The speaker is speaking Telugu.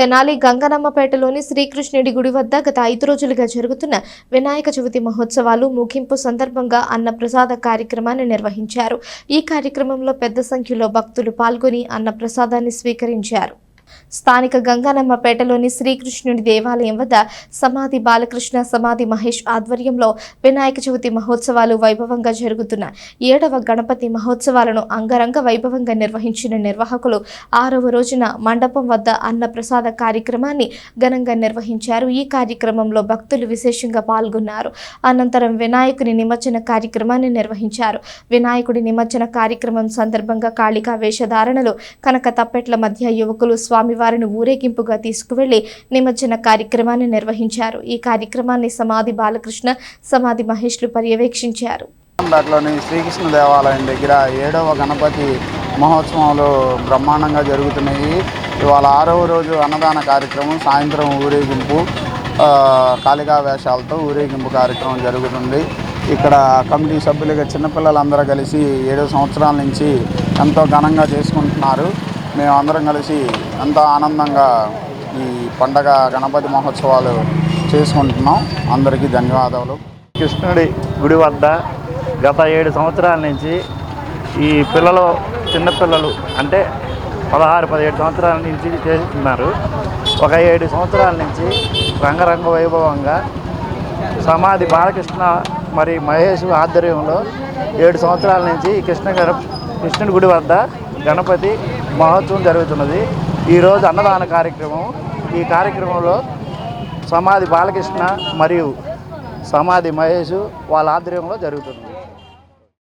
తెనాలి గంగనమ్మపేటలోని శ్రీకృష్ణుడి గుడి వద్ద గత ఐదు రోజులుగా జరుగుతున్న వినాయక చవితి మహోత్సవాలు ముగింపు సందర్భంగా అన్నప్రసాద కార్యక్రమాన్ని నిర్వహించారు. ఈ కార్యక్రమంలో పెద్ద సంఖ్యలో భక్తులు పాల్గొని అన్న ప్రసాదాన్ని స్వీకరించారు. స్థానిక గంగానమ్మపేటలోని శ్రీకృష్ణుడి దేవాలయం వద్ద సమాధి బాలకృష్ణ సమాధి మహేష్ ఆధ్వర్యంలో వినాయక చవితి మహోత్సవాలు వైభవంగా జరుగుతున్న ఏడవ గణపతి మహోత్సవాలను అంగరంగ వైభవంగా నిర్వహించిన నిర్వాహకులు ఆరవ రోజున మండపం వద్ద అన్న ప్రసాద కార్యక్రమాన్ని ఘనంగా నిర్వహించారు. ఈ కార్యక్రమంలో భక్తులు విశేషంగా పాల్గొన్నారు. అనంతరం వినాయకుని నిమజ్జన కార్యక్రమాన్ని నిర్వహించారు. వినాయకుడి నిమజ్జన కార్యక్రమం సందర్భంగా కాళికా వేషధారణలు కనక తప్పెట్ల మధ్య యువకులు స్వామివారిని ఊరేగింపుగా తీసుకువెళ్ళి నిమజ్జన కార్యక్రమాన్ని నిర్వహించారు. ఈ కార్యక్రమాన్ని సమాధి బాలకృష్ణ సమాధి మహేష్లు పర్యవేక్షించారు. పేటలోని శ్రీకృష్ణ దేవాలయం దగ్గర ఏడవ గణపతి మహోత్సవాలు బ్రహ్మాండంగా జరుగుతున్నాయి. ఇవాళ ఆరవ రోజు అన్నదాన కార్యక్రమం సాయంత్రం ఊరేగింపు కాళికా వేషాలతో ఊరేగింపు కార్యక్రమం జరుగుతుంది. ఇక్కడ కమిటీ సభ్యులుగా చిన్నపిల్లలందరూ కలిసి ఏడు సంవత్సరాల నుంచి ఎంతో ఘనంగా చేసుకుంటున్నారు. మేము అందరం కలిసి ఎంతో ఆనందంగా ఈ పండగ గణపతి మహోత్సవాలు చేసుకుంటున్నాం. అందరికీ ధన్యవాదాలు కృష్ణుడి గుడి వద్ద గత ఏడు సంవత్సరాల నుంచి ఈ పిల్లలు చిన్నపిల్లలు అంటే పదహారు పదిహేడు సంవత్సరాల నుంచి చేస్తున్నారు. ఒక ఏడు సంవత్సరాల నుంచి రంగరంగ వైభవంగా సమాధి బాలకృష్ణ మరి మహేష్ ఆధ్వర్యంలో ఏడు సంవత్సరాల నుంచి కృష్ణ గణ కృష్ణుడి గుడి వద్ద గణపతి మహోత్సవం జరుగుతున్నది. ఈరోజు అన్నదాన కార్యక్రమం. ఈ కార్యక్రమంలో సమాధి బాలకృష్ణ మరియు సమాధి మహేష్ వాళ్ళ ఆధ్వర్యంలో జరుగుతుంది.